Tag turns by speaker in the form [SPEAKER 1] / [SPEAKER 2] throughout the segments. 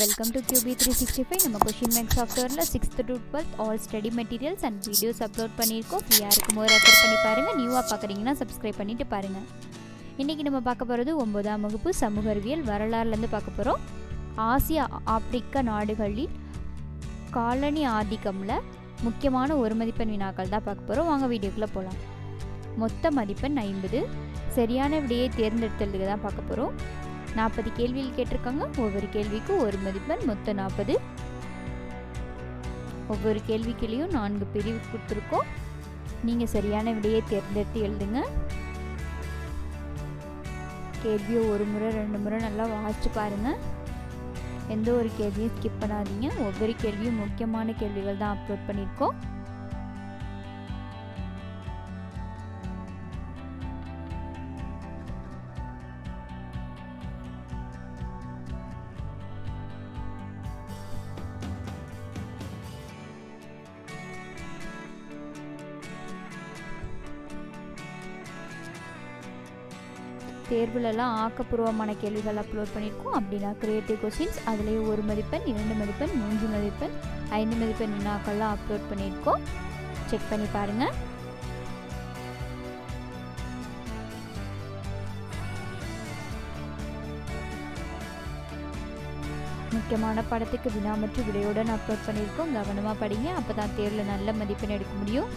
[SPEAKER 1] Welcome to QB three sixty five நம்ம question bank சாஃப்ட்வேரில் sixth to twelfth all study materials and videos upload பண்ணியிருக்கோம். ஃப்ரீயாக இருக்கும்போது refer பண்ணி பாருங்கள் நியூவாக பார்க்குறீங்கன்னா சப்ஸ்கிரைப் பண்ணிட்டு பாருங்கள் இன்றைக்கி நம்ம பார்க்க போகிறது ஒன்பதாம் வகுப்பு சமூக அறிவியல் வரலாறுலேருந்து பார்க்க போகிறோம் ஆசிய ஆப்பிரிக்க நாடுகளில் காலனி ஆதிக்கமில் முக்கியமான ஒரு மதிப்பெண் வினாக்கள் தான் பார்க்க போகிறோம் வாங்க வீடியோக்குள்ளே போகலாம் மொத்த மதிப்பெண் ஐம்பது. சரியான விடையை தேர்ந்தெடுத்ததுக்கு தான் பார்க்க போகிறோம் நாற்பது கேள்வியில் கேட்டிருக்காங்க. ஒவ்வொரு கேள்விக்கும் ஒரு மதிப்பெண் மொத்தம் நாற்பது. ஒவ்வொரு கேள்விக்குள்ளேயும் நான்கு பிரிவு கொடுத்துருக்கோம். நீங்கள் சரியான விடையை தேர்ந்தெடுத்து எழுதுங்க. கேள்வியை ஒரு முறை ரெண்டு முறை நல்லா வாசிச்சு பாருங்கள் எந்த ஒரு கேள்வியும் ஸ்கிப் பண்ணாதீங்க. ஒவ்வொரு கேள்வியும் முக்கியமான கேள்விகள் தான் அப்லோட் பண்ணியிருக்கோம். தேர்வுலலாம் ஆக்கப்பூர்வமான கேள்விகள் அப்லோட் பண்ணியிருக்கோம். அப்படின்னா கிரியேட்டிவ் கொஸ்டின்ஸ் அதுலேயே ஒரு மதிப்பெண் இரண்டு மதிப்பெண் மூன்று மதிப்பெண் ஐந்து மதிப்பெண் வினாக்கள்லாம் அப்லோட் பண்ணியிருக்கோம். செக் பண்ணி பாருங்கள் முக்கியமான படத்துக்கு வினா மற்றும் விடையுடன் அப்லோட் பண்ணியிருக்கோம். கவனமாக படிங்க. அப்போ தான் தேர்வில் நல்ல மதிப்பெண் எடுக்க முடியும்.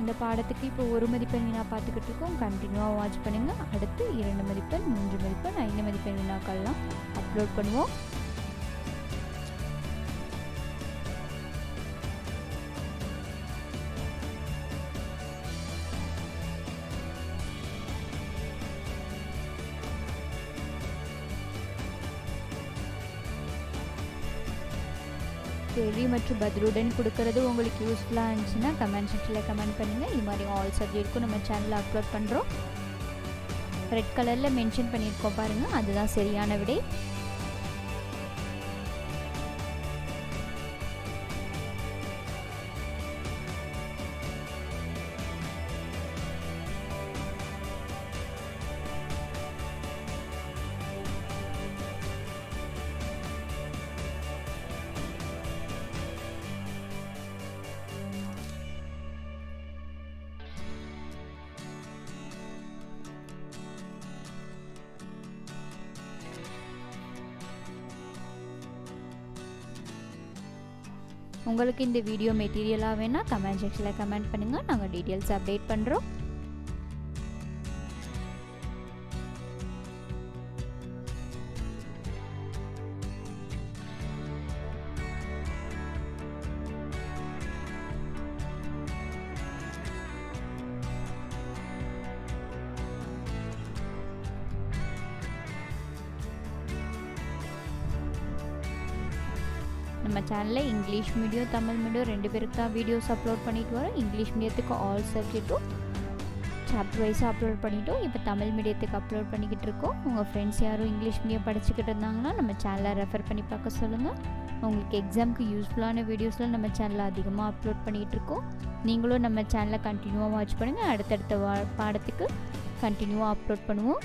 [SPEAKER 1] இந்த பாடத்துக்கு இப்போ ஒரு மதிப்பெண் வினா பார்த்துக்கிட்டு இருக்கோம் கண்டினியூவாக வாட்ச் பண்ணுங்கள் அடுத்து இரண்டு மதிப்பெண் மூன்று மதிப்பெண் ஐந்து மதிப்பெண் வினாக்கள்லாம் அப்லோட் பண்ணுவோம். கேள்வி மற்றும் பதிலுடன் கொடுக்கறது உங்களுக்கு யூஸ்ஃபுல்லாக இருந்துச்சுன்னா கமெண்ட் செக்ஷனில் கமெண்ட் பண்ணுங்கள் இது மாதிரி ஆல் சப்ஜெக்ட்க்கும் நம்ம சேனலில் அப்லோட் பண்ணுறோம் ரெட் கலரில் மென்ஷன் பண்ணியிருக்கோம் பாருங்கள் அதுதான் சரியான விடை. உங்களுக்கு இந்த வீடியோ மெட்டீரியலாக வேணால் கமெண்ட் செக்ஷனில் கமெண்ட் பண்ணுங்கள் நாங்கள் டீட்டெயில்ஸ் அப்டேட் பண்ணுறோம் நம்ம சேனலில் இங்கிலீஷ் மீடியம் தமிழ் மீடியம் ரெண்டு பேருக்கு தான் வீடியோஸ் அப்லோட் பண்ணிட்டு வரோம். இங்கிலீஷ் மீடியத்துக்கு ஆல் சப்ஜெக்ட்டும் சாப்டர் வைஸாக அப்லோட் பண்ணிட்டோம். இப்போ தமிழ் மீடியத்துக்கு அப்லோட் பண்ணிக்கிட்டு இருக்கோம். உங்கள் ஃப்ரெண்ட்ஸ் யாரும் இங்கிலீஷ் மீடியம் படிச்சுக்கிட்டு இருந்தாங்கன்னா நம்ம சேனலை ரெஃபர் பண்ணி பார்க்க சொல்லுங்கள் உங்களுக்கு எக்ஸாமுக்கு யூஸ்ஃபுல்லான வீடியோஸ்லாம் நம்ம சேனலில் அதிகமாக அப்லோட் பண்ணிகிட்டு இருக்கோம். நீங்களும் நம்ம சேனலை கண்டினியூவாக வாட்ச் பண்ணுங்கள் அடுத்தடுத்த வா பாடத்துக்கு கண்டினியூவாக அப்லோட் பண்ணுவோம்.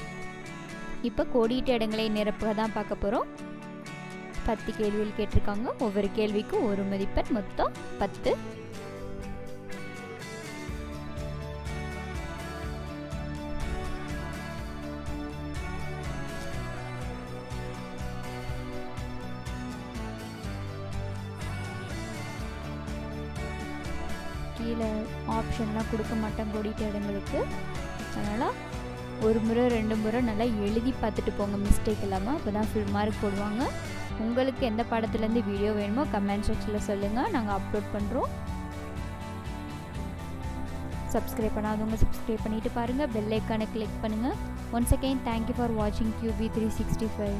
[SPEAKER 1] இப்போ கோடிட்ட இடங்களை நிரப்புக தான் பார்க்க போகிறோம் பத்து கேள்விகள் கேட்டிருக்காங்க. ஒவ்வொரு கேள்விக்கும் ஒரு மதிப்பெண் மொத்தம் பத்து. கீழே ஆப்ஷன்லாம் கொடுக்க மாட்டேன் கூடிட்ட இடங்களுக்கு அதனால் ஒரு முறை ரெண்டு முறை நல்லா எழுதி பார்த்துட்டு போங்க. மிஸ்டேக் இல்லாமல் அப்போ தான் ஃபுல் மார்க் போடுவாங்க. உங்களுக்கு எந்த படத்துலேருந்து வீடியோ வேணுமோ கமெண்ட் செக்ஷனில் சொல்லுங்கள் நாங்கள் அப்லோட் பண்ணுறோம் சப்ஸ்கிரைப் பண்ணாதவங்க சப்ஸ்கிரைப் பண்ணிவிட்டு பாருங்கள் பெல் ஐக்கானை கிளிக் பண்ணுங்கள் once again thank you for வாட்சிங் கியூபி த்ரீ சிக்ஸ்டி ஃபைவ்